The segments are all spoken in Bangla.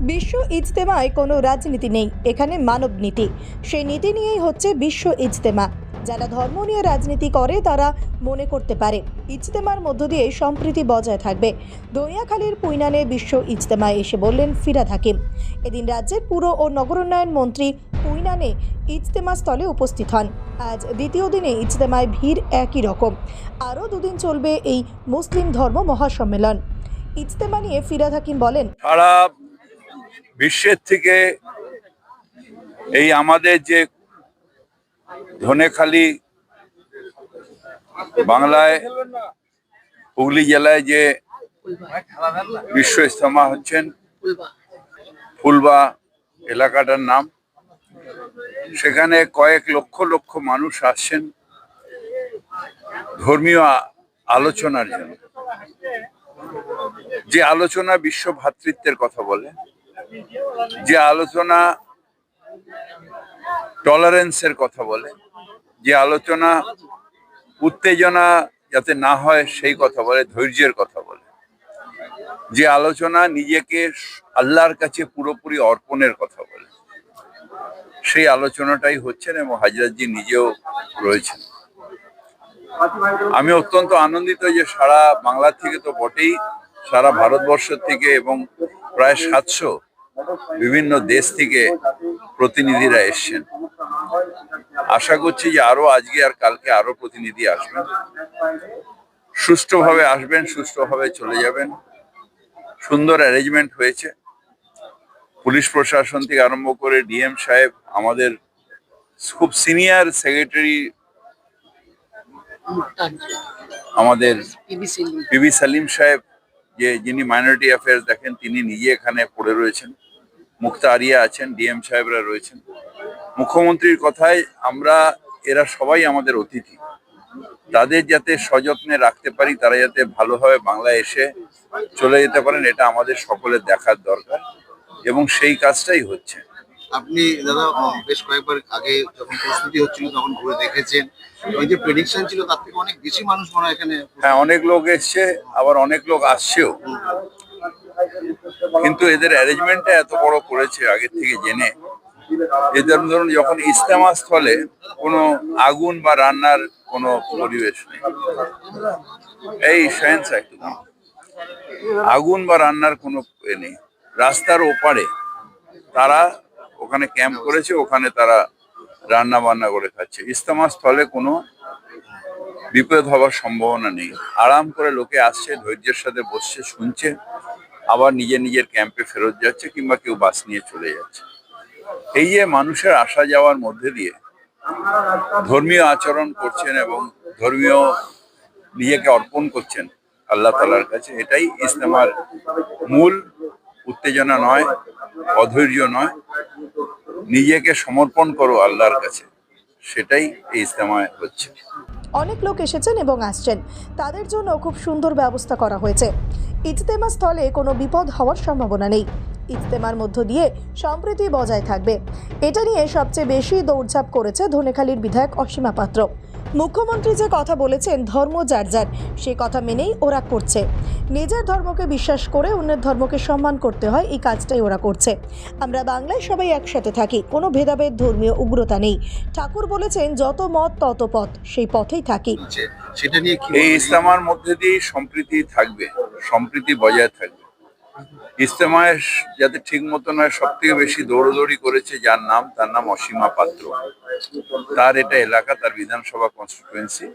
বিশ্ব ইজতেমায় কোনো রাজনীতি নেই, এখানে মানব নীতি। সেই নীতি নিয়েই হচ্ছে বিশ্ব ইজতেমা। যারা ধর্ম নিয়ে রাজনীতি করে, তারা মনে করতে পারে, ইজতেমার মধ্য দিয়ে সম্প্রীতি বজায় থাকবে। দনিয়াখালীর পুইনানে বিশ্ব ইজতেমায় এসে বললেন ফিরাদ হাকিম। এদিন রাজ্যের পুর ও নগরোন্নয়ন মন্ত্রী পুইনানে ইজতেমা স্থলে উপস্থিত হন। আজ দ্বিতীয় দিনে ইজতেমায় ভিড় একই রকম। আরও দুদিন চলবে এই মুসলিম ধর্ম মহাসম্মেলন। ইজতেমা নিয়ে ফিরাদ হাকিম বলেন, সারা বিশ্বের থেকে এই আমাদের যে ধনেখালি বাংলায় হুগলি জেলায় যে বিশ্ব ইস্তমা হচ্ছেন, ফুলবা এলাকাটার নাম, সেখানে কয়েক লক্ষ লক্ষ মানুষ আসছেন ধর্মীয় আলোচনার জন্য। যে আলোচনা বিশ্ব ভ্রাতৃত্বের কথা বলে যে আলোচনা টলারেন্সের কথা বলে, যে আলোচনা উত্তেজনা যাতে না হয় সেই কথা বলে, ধৈর্যের কথা বলে। যে আলোচনা নিজেকে আল্লাহর কাছে পুরোপুরি অর্পণের কথা বলে। সেই আলোচনাটাই হচ্ছেন এবং হাজরাতজি নিজেও রয়েছেন। আমি অত্যন্ত আনন্দিত যে সারা বাংলা থেকে তো বটেই, সারা ভারতবর্ষ থেকে এবং প্রায় সাতশো বিভিন্ন দেশ থেকে প্রতিনিধিরা এসছেন। আশা করছি যে আরও আজকে আর কালকে আরও প্রতিনিধি আসবেন। সুষ্ঠুভাবে আসবেন সুষ্ঠুভাবে চলে যাবেন। সুন্দর অ্যারেঞ্জমেন্ট হয়েছে। পুলিশ প্রশাসন থেকে আরম্ভ করে ডিএম সাহেব আমাদের খুব সিনিয়র সেক্রেটারি আমাদের পিবি সালিম। সাহেব যে যিনি মাইনরিটি অ্যাফেয়ার্স দেখেন তিনি নিজে এখানে পড়ে রয়েছেন। মুক্তা আরিয়া আছেন ডিএম সাহেবরা রয়েছেন। মুখ্যমন্ত্রীর কথায় আমরা এরা সবাই আমাদের অতিথি। তাদের যাতে সযত্নে রাখতে পারি তারা যাতে ভালোভাবে বাংলায় এসে চলে যেতে পারেন এটা আমাদের সকলের দেখার দরকার এবং সেই কাজটাই হচ্ছে। আপনি দাদা বেশ কয়েকবার আগে যখন প্রস্তুতি হচ্ছিল তখন ঘুরে দেখেছেন। ওই যে প্রেডিকশন ছিল তার থেকে অনেক বেশি মানুষ মনে হয় এখানে হ্যাঁ অনেক লোক এসছে আবার অনেক লোক আসছেও। কিন্তু এদের অ্যারেঞ্জমেন্টটা এত বড় করেছে আগের থেকে জেনে এদের ধরুন যখন ইস্তেমা স্থলে কোনো আগুন বা রান্নার কোনো পরিবেশ নেই। এই সায়েন্স একটু দাও। আগুন বা রান্নার কোনো এ নেই। রাস্তার ওপারে তারা ওখানে ক্যাম্প করেছে, ওখানে তারা রান্না বান্না করে খাচ্ছে। ইস্তেমা স্থলে কোনো বিপদ হওয়ার সম্ভাবনা নেই। আরাম করে লোকে আসছে, ধৈর্যের সাথে বসছে, শুনছে। আবার নিজের নিজের ক্যাম্পে ফেরত যাচ্ছে কিংবা কেউ বাস নিয়ে চলে যাচ্ছে। এই যে মানুষের আসা যাওয়ার মধ্যে দিয়ে ধর্মীয় আচরণ করছেন এবং ধর্মীয় নিজেকে অর্পণ করছেন আল্লাহ তালার কাছে, এটাই ইসলামার মূল উত্তেজনা নয়, অধৈর্য নয়। নিজেকে সমর্পণ করো আল্লাহর কাছে, সেটাই এই ইসলামায় হচ্ছে। অনেক লোক এসেছেন এবং আসছেন। তাদের জন্য খুব সুন্দর ব্যবস্থা করা হয়েছে। ইজতেমা স্থলে কোনো বিপদ হওয়ার সম্ভাবনা নেই। ইজতেমার মধ্য দিয়ে সম্প্রীতি বজায় থাকবে। এটা নিয়ে সবচেয়ে বেশি দৌড়ঝাঁপ করেছে ধনেখালীর বিধায়ক অসীমা পাত্র। মুখ্যমন্ত্রী যে কথা বলেছেন ধর্ম যার যার সে কথা মেনেই ওরা করছে। নিজের ধর্মকে বিশ্বাস করে অন্যের ধর্মকে সম্মান করতে হয় এই কাজটাই ওরা করছে। আমরা বাংলায় সবাই একসাথে থাকি কোনো ভেদাভেদ ধর্মীয় উগ্রতা নেই। ঠাকুর বলেছেন যত মত তত পথ সেই পথেই থাকি। সেটা নিয়ে এই? ইসলামার মধ্যে দিয়ে সম্প্রীতি থাকবে সম্প্রীতি বজায় থাকবে। ইস্তেমায় যাতে ঠিক মতন হয় সব থেকে বেশি দৌড়দৌড়ি করেছে যার নাম, তার নাম অসীমা পাত্র। তার এটা এলাকা, তার বিধানসভা কনস্টিটুয়েন্সি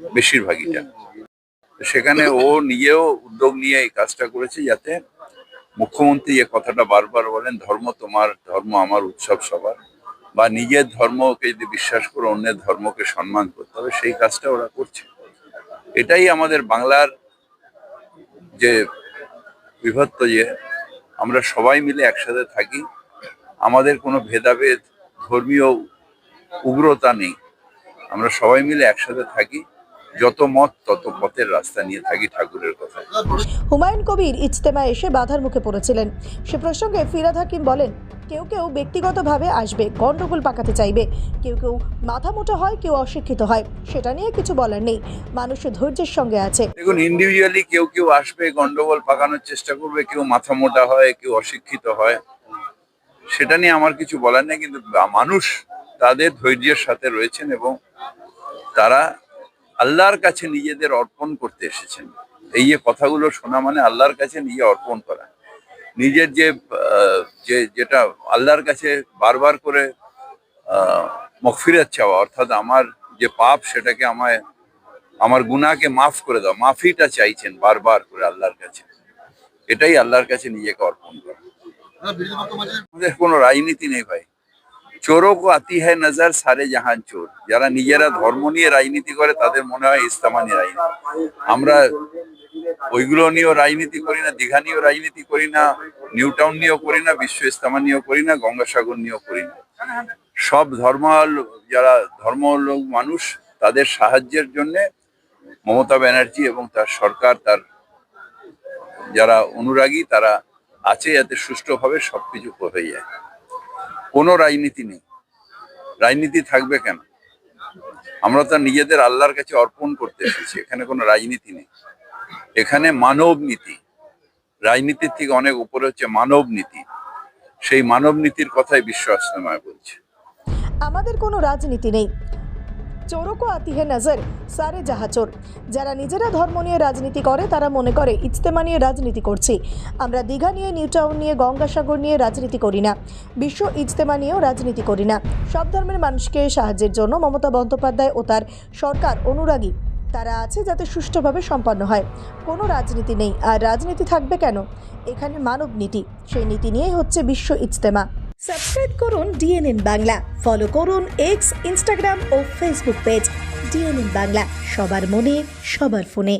বেশিরভাগইটা সেখানে ও নিজেও উদ্যোগ নিয়ে এই কাজটা করেছে যাতে মুখ্যমন্ত্রী যে কথাটা বারবার বলেন, ধর্ম তোমার, ধর্ম আমার উৎসব সবার, বা নিজের ধর্মকে যদি বিশ্বাস করে অন্যের ধর্মকে সম্মান করতে হবে, সেই কাজটা ওরা করছে। এটাই আমাদের বাংলার যে বিভক্ত যে আমরা সবাই মিলে একসাথে থাকি, আমাদের কোনো ভেদাভেদ, ধর্মীয় উগ্রতা নেই। আমরা সবাই মিলে একসাথে থাকি, যত মত তত পথের রাস্তা নিয়ে থাকি ঠাকুরের কথা। হুমায়ুন কবির ইজতেমা এসে বাধার মুখে পড়েছিলেন। সে প্রসঙ্গে ফিরাদ হাকিম বলেন কেউ কেউ ব্যক্তিগতভাবে আসবে গণ্ডগোল পাকাতে চাইবে। কেউ কেউ মাথা মোটা হয়, কেউ অশিক্ষিত হয়, সেটা নিয়ে কিছু বলার নেই। মানুষ ধৈর্যের সঙ্গে আছে। দেখুন ইন্ডিভিজুয়ালি কেউ কেউ আসবে, গন্ডগোল পাকানোর চেষ্টা করবে, কেউ মাথা মোটা হয়, কেউ অশিক্ষিত হয়। সেটা নিয়ে আমার কিছু বলার নেই, কিন্তু মানুষ তাদের ধৈর্যের সাথে রয়েছেন এবং তারা আল্লাহর কাছে নিজেদের অর্পণ করতে এসেছেন। এই যে কথাগুলো শোনা মানে আল্লাহর কাছে নিজে অর্পণ করা। নিজের যে যে যেটা আল্লাহর কাছে বারবার করে আহ, মগফিরাত চাওয়া অর্থাৎ আমার যে পাপ সেটাকে আমায় আমার গুনাহকে মাফ করে দাও মাফিটা চাইছেন বারবার করে আল্লাহর কাছে। এটাই আল্লাহর কাছে নিজেকে অর্পণ করা। আমাদের কোনো রাজনীতি নেই ভাই। চোরও আতি হ্যায় নজর সারে জাহান চোর। যারা নিজেরা ধর্ম নিয়ে রাজনীতি করে তাদের মনে হয় ইস্তামানি রাজনীতি। আমরা ওইগুলো নিয়েও রাজনীতি করি না, দীঘা নিয়েও রাজনীতি করি না নিউ টাউন নিয়েও করি না, বিশ্ব ইস্তামা নিয়েও করি না, গঙ্গাসাগর নিয়েও করি না। সব ধর্ম যারা ধর্ম লোক মানুষ, তাদের সাহায্যের জন্য মমতা ব্যানার্জি এবং তার সরকার, তার যারা অনুরাগী, তারা আছে যাতে সুষ্ঠুভাবে সবকিছু হয়ে যায়। কোনো রাজনীতি নেই। রাজনীতি থাকবে কেন? আমরা তো নিজেদের আল্লাহর কাছে অর্পণ করতে এসেছি, এখানে কোনো রাজনীতি নেই। এখানে মানব নীতি। রাজনীতির থেকে অনেক উপরে হচ্ছে মানব নীতি। সেই মানব নীতির কথাই বিশ্ব ইস্তেমায় বলছে। আমাদের কোনো রাজনীতি নেই। চোরকো আতিহে নজর, সারে জাহাচোর। যারা নিজেরা ধর্ম নিয়ে রাজনীতি করে, তারা মনে করে, ইজতেমা নিয়ে রাজনীতি করছি। আমরা দীঘা নিয়ে, নিউ টাউন নিয়ে, গঙ্গাসাগর নিয়ে রাজনীতি করি না। বিশ্ব ইজতেমা নিয়েও রাজনীতি করি না। সব ধর্মের মানুষকে সাহায্যের জন্য মমতা বন্দ্যোপাধ্যায় ও তার সরকার অনুরাগী। তারা আছে যাতে সুষ্ঠুভাবে সম্পন্ন হয়। কোনো রাজনীতি নেই। আর রাজনীতি থাকবে কেন? এখানে মানব নীতি। সেই নীতি নিয়েই হচ্ছে বিশ্ব ইজতেমা। সাবস্ক্রাইব করুন ডিএনএন বাংলা। ফলো করুন এক্স ইনস্টাগ্রাম ও ফেসবুক পেজ ডিএনএন বাংলা। সবার মনে, সবার ফোনে।